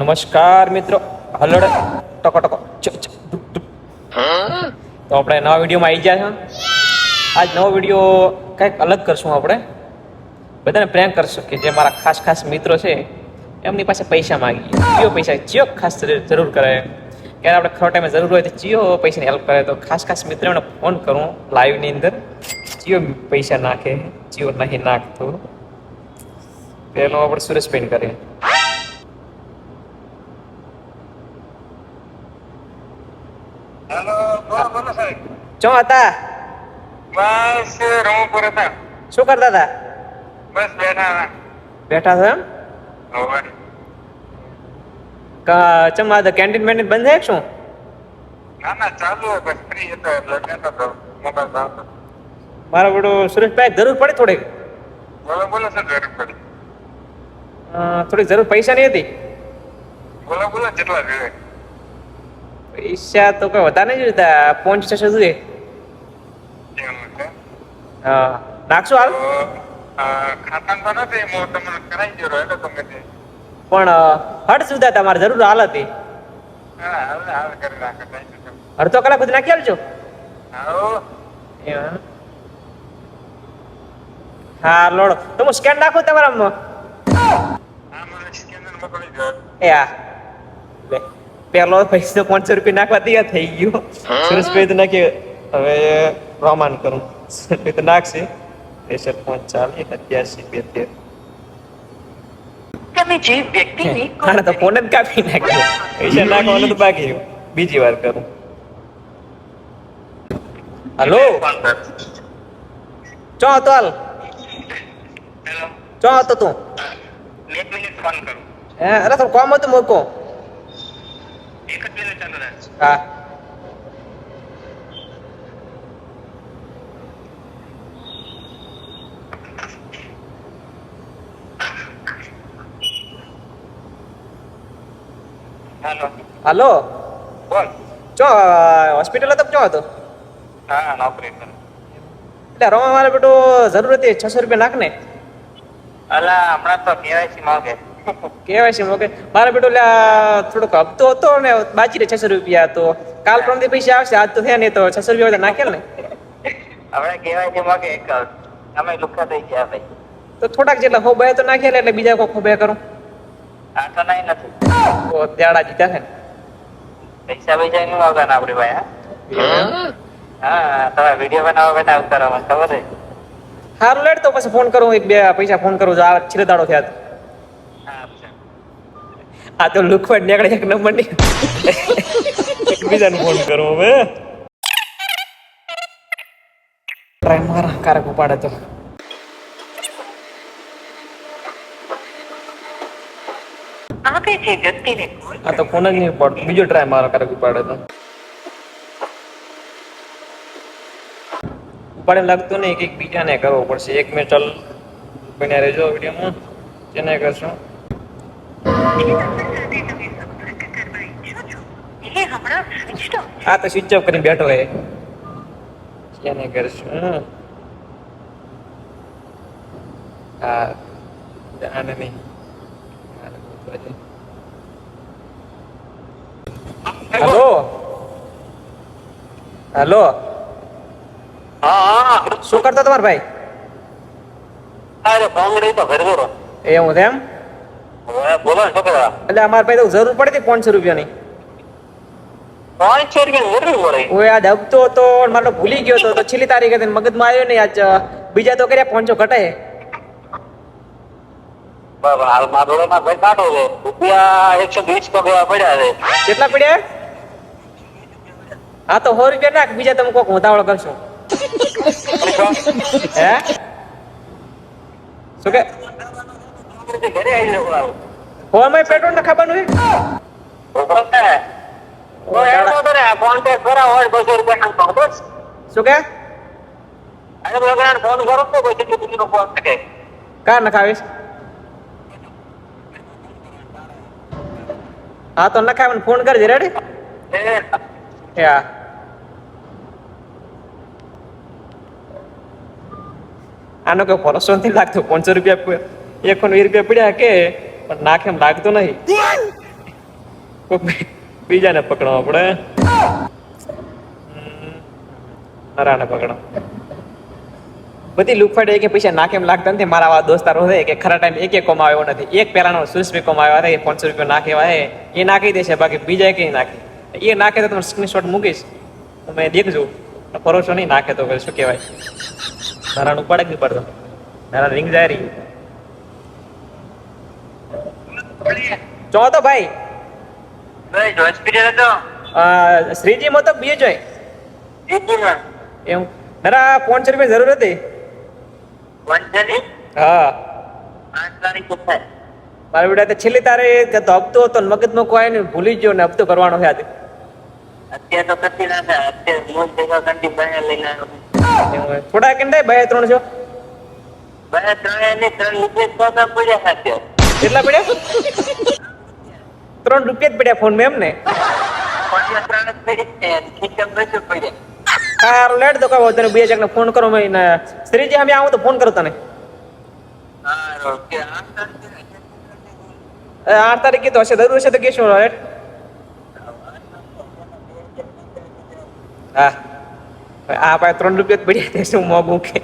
નમસ્કાર મિત્રો. હલડ, ટકો ટકો. તો આપણે નવા વિડીયોમાં આવી ગયા છે? આજ નવો વીડિયો કંઈક અલગ કરશું આપણે. બધાને પ્રેમ કરશું કે જે મારા ખાસ ખાસ મિત્રો છે, એમની પાસે પૈસા માગી ચિયો પૈસા, ચિયો ખાસ જરૂર કરે. ક્યારે આપણે ખરો ટાઈમે જરૂર હોય તો ચિયો પૈસાની હેલ્પ કરે. તો ખાસ ખાસ મિત્રોને ફોન કરું લાઈવની અંદર. ચિયો પૈસા નાખે, ચિયો નહીં નાખતો. પહેલો આપણે સુરેશભાઈ કરીએ હેલો બોલો સાહેબ ચો હતા. બસ રમુપુર હતા. શું કરતા હતા? બસ બેઠા હતા. બેઠા છો એમ? કા ચમ આ કેન્ટીન બેન્ટીન બંધ છે શું? ના ના ચાલુ બસ ફ્રી હતો એટલે બેઠો હતો મોબાઈલ ચાલતો. મારા બધું સુરેશભાઈ જરૂર પડી થોડીક? બોલો બોલો સર જરૂર પડી? થોડી થોડીક જરૂર પૈસાની હતી? બોલો બોલો જેટલા જોઈએ. પૈસા તો કઈ વધારે નહીં જોતા. પાંચ છસો છે હા. નાખશું હાલ? હું પણ હટ સુધા તમારે જરૂર હાલ હતી. હા અડધો કલાક સુધી નાખી આવો હા લોડો. તો હું સ્કેન નાખું હા દો. એ આ લે. પેલો પૈસા પાંચસો રૂપિયા નાખવા તૈયાર થઈ ગયો. સુરેશભાઈ તો નાખી. હવે પ્રમાણ કરું. સુરેશભાઈ તો નાખશે. ત્રેસઠ ચાલીસ સત્યાસી બેતેર. તમે જે વ્યક્તિની આને તો ફોન જ કાપી નાખ્યો. પૈસા નાખવાનું તો બાકી બીજી વાર કરું. હલો? ચો હતો હાલ? ચો હતો તું? એક મિનિટ ફોન કરું. હે અરે થોડું કોમ હતું મૂકો. એક જ મિનિટ ચાલુ રહે હા હેલો હલો બોલ ચો હોસ્પિટલ હતો કે ચો હતો હા નોકરી કરું એટલે રમા મારે બેટો જરૂર હતી છસો રૂપિયા નાખ ને અલા હમણાં તો કેવાયસી માંગે કેવાય છે મોકે મારા બેટો લે આ થોડોક હપ્તો હતો ને બાકી રે છસો રૂપિયા તો કાલ પરમથી પૈસા આવશે આજ તો થયા નહીં તો છસો રૂપિયા નાખેલ ને. હવે કેવાયસી મોકે એક અમે લુખા થઈ ગયા ભાઈ. તો થોડાક જેટલા હોબાય તો નાખેલ એટલે બીજા કોઈ હોબાય કરું? આ તો નહીં નથી. ઓ ત્યાડા જીતા છે પૈસા પૈસા નું આવતા ને આપડે ભાઈ હા? હા? તમે વીડિયો બનાવવા બેટા ઉતારો મને ખબર છે? સારું લેટ તો પછી ફોન કરું એક બે પૈસા ફોન કરું જો આ છેલ્લે દાડો થયા છે. આ તો લુકવાડ નીકળે એક નંબરની. એકબીજાને ફોન કરું હવે. ટ્રાય મારા કારક ઉપાડે તો. આપે જે વ્યક્તિને આ તો ફોન જ નહીં પડતો બીજો ટ્રાય મારો કારક ઉપાડે તો. ઉપાડે લાગતું નહીં કે બીજાને કરવો પડશે. એક મેં ચાલ બન્યા રહેજો વિડીયોમાં. તેને કરશું. એ હમણાં સ્વિચ ઓફ આ તો સ્વિચ ઓફ કરીને બેઠો હે તેને કરશું હા આને નહીં હેલો હેલો હા હા શું કરતો તમારો ભાઈ અરે ભાંગડી તો ઘરે બોલો એ હું તેમ હવે બોલો છોકરા. એટલે અમારા પાસે તો જરૂર પડતી પાંચસો રૂપિયાની? પાંચસો રૂપિયા જરૂર પડે. હું આજ હપ્તો હતો મારો ભૂલી ગયો તો છેલ્લી તારીખે હતી મગજમાં આવ્યો નહીં આજ બીજા તો કર્યા પાંચસો ઘટાય. કેટલા પડ્યા? હા તો સો રૂપિયા નાખ બીજા તમે કોક ઉતાવળ કરશો. હે? શું કે? ઘરે આવી જવું ફોનમાં પેટ્રોલ નખાવાનું હે? ફોન પે કરાવો હોય બસો રૂપિયા બસ શું કે? અરે ભગવાન ફોન કરો તો પછી બીજું ફોન શકે કાર નખાવીશ હા તો નખાવે ફોન કરજે રેડી એ હા. આનો કોઈ ભરોસો નથી લાગતો પાંચસો રૂપિયા એકસો ને વીસ રૂપિયા પડ્યા કે, પણ નાખે એમ લાગતો નહીં. બીજાને પકડો આપણે નરાને પકડો. બધી લુફાડે એક પૈસા નાખે એમ લાગતા નથી. મારા આવા દોસ્તારો છે કે ખરા ટાઈમ એક એક આવ્યો નથી. એક પહેલાનો સુસ્મી રૂપિયા આવ્યા હતા એ પાંચસો રૂપિયા નાખેવા હોય એ નાખી દેશે, બાકી બીજા કઈ નાખે. એ નાખે તો તમે સ્ક્રીનશોટ મૂકીશ. તમે દેખજો. પરોશો નહીં નાખે તો શું કહેવાય? નારાયણ ઉપાડે જ નહીં પડતો. નારાયણ રિંગ જાય રહી ચો તો ભાઈ. ભાઈ હોસ્પિટલ હતો? અ, શ્રીજીમાં તો બીજો દીદીમાં એમ. નરા પાંચસો રૂપિયા જરૂર હતી. હા. મારા બેટા તો છેલ્લી તારે તો હપ્તો હતો મગજ મગજમાં કોઈ ને ભૂલી ગયો ને હપ્તો કરવાનો છે આજે. અત્યારે તો કશી ના થાય અત્યારે મોજ ભેગા કંટી બહાર લઈને આવ્યો થોડા કેમ થાય? બે ત્રણ છો? બે ત્રણ ને ત્રણ લીધે તો પડ્યા હતા કેટલા પડ્યા? ત્રણ રૂપિયા જ પડ્યા ફોનમાં એમ ને સારું લેટ દો કહો તને બે જણને ફોન કરો, મેં શ્રીજી અમે આવું તો ફોન કરો તને. આઠ તારીખ તો હશે, જરૂર હશે તો કહેશું લેટ હા. આ પાસે ત્રણ રૂપિયા જ પડ્યા તે શું મોગું કે.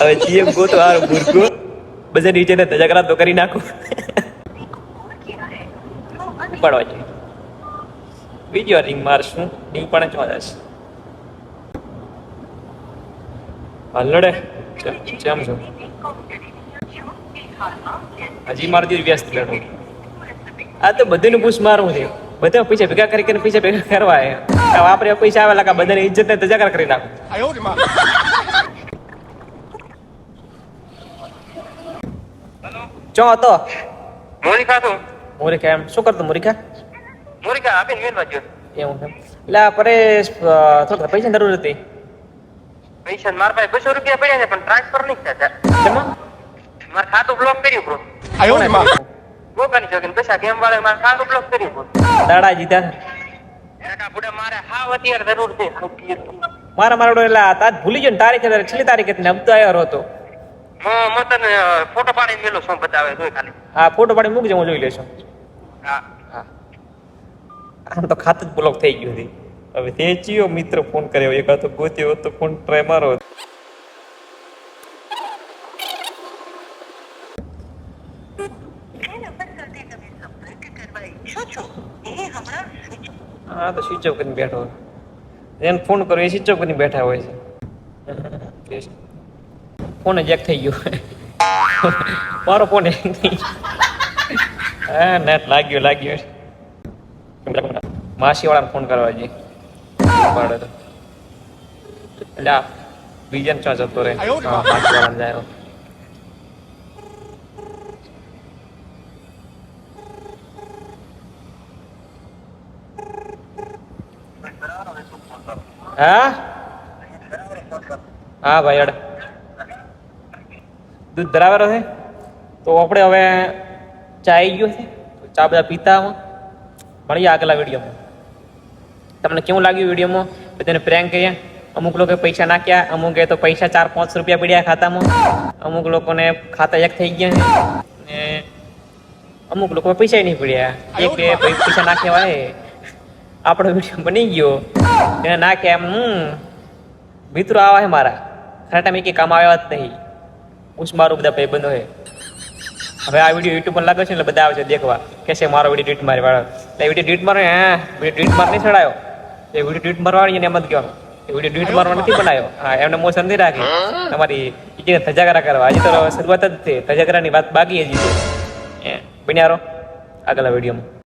હવે જીએમ ગો તો હારું બુરગો બધા નીચે ને તજાગરા તો કરી નાખું. પડવા જોઈએ બીજો રિંગ મારશું. રિંગ પણ જ જશે હલડે જેમ છો? હજી મારું દિવસ વ્યસ્ત બેઠો. આ તો બધાનું પૂછ મારું છે. બધા પૈસા ભેગા કરી કરીને પૈસા ભેગા કરવા વાપરે પૈસા આવેલા બધાની ઇજ્જત ને તજાગર કરી નાખો. ચો હતો મોરિકા તો મોરિકા એમ. શું કરતો મોરિકા? મોરિકા આપે મેલમાં ગયો એવું કેમ એટલે પરેશ થોડું પૈસા જરૂર હતી. પૈસા મારા પાસે બસો રૂપિયા પડ્યા છે પણ ટ્રાન્સફર નહીં થતા એમાં મારું ખાતું બ્લોક કર્યું બ્રો આયો ને માં ગોકાની છોકરી પૈસા ગેમ વાળે? મારે ખાતું બ્લોક કર્યું બ્રો દાડા જીતા એકા બુડા મારે હાવ અત્યારે જરૂર છે. મારા મારા એટલે તાજ ભૂલી ગયો ને તારીખ છેલ્લી તારીખ હતી ને હપ્તો આવ્યો હતો. હું હું તને ફોટો પાડીને મેલો શું બતાવે જોઈ ખાલી. આ ફોટો પાડી મૂકજો હું જોઈ લેશું. હા. હા. આમ તો ખાતું જ બ્લોક થઈ ગયું હતી હવે તે ચિયો મિત્ર ફોન કર્યો. એક હતો ગોત્યો તો ફોન ટ્રાય મારો હા તો સ્વિચ ઓફ કરીને બેઠો એને ફોન કર્યો એ સ્વિચ ઓફ કરીને બેઠા હોય છે. ફોન જ એક થઈ ગયો. મારો ફોન એક થઈ ગયો. નેટ લાગ્યો લાગ્યો. માસી વાળાને ફોન કરવા જઈએ પાડે તો. એટલે આ બીજાને જતો રહે? આયો હા, માસી વાળાને જાય હા? હા ભાઈ અડ. દૂધ ધરાવેલો છે. તો આપણે હવે ચા આવી ગયો છે. ચા બધા પીતા મળીએ આગલા વિડીયોમાં. તમને કેવું લાગ્યું વિડીયોમાં? બધાને પ્રેંક કરીએ. અમુક લોકોએ પૈસા નાખ્યા, અમુક તો પૈસા ચાર પાંચ રૂપિયા પડ્યા ખાતામાં. અમુક લોકોને ખાતા એક થઈ ગયા. ને અમુક લોકો પૈસા નહીં પડ્યા. એક બે પૈસા નાખ્યા હોય. આપણો વીડિયો બની ગયો. એને નાખ્યા એમ મિત્રો આવા છે મારા. ખરા ટાઈમ એક કામ આવ્યા જ નહીં. પૂછ મારું બધા ભાઈબંધો હોય હવે આ વીડિયો યુટ્યુબ પર લાગે છે એટલે બધા આવે છે દેખવા. કે છે મારો વીડિયો ડીટ મારી વાળો એટલે વીડિયો ડીટ મારો, હા વીડિયો ટ્વીટ માર નહીં ચડાયો એ વીડિયો ટ્વીટ મારવાની એને એમ જ કહેવાનું. એ વીડિયો ડીટ મારવા નથી બનાવ્યો. હા, એમને મોશન નહીં રાખી. તમારી કે ધજાગરા કરવા. હજી તો શરૂઆત જ છે. ધજાગરાની વાત બાકી હજી છે એ બન્યા રહો આગલા વિડીયોમાં.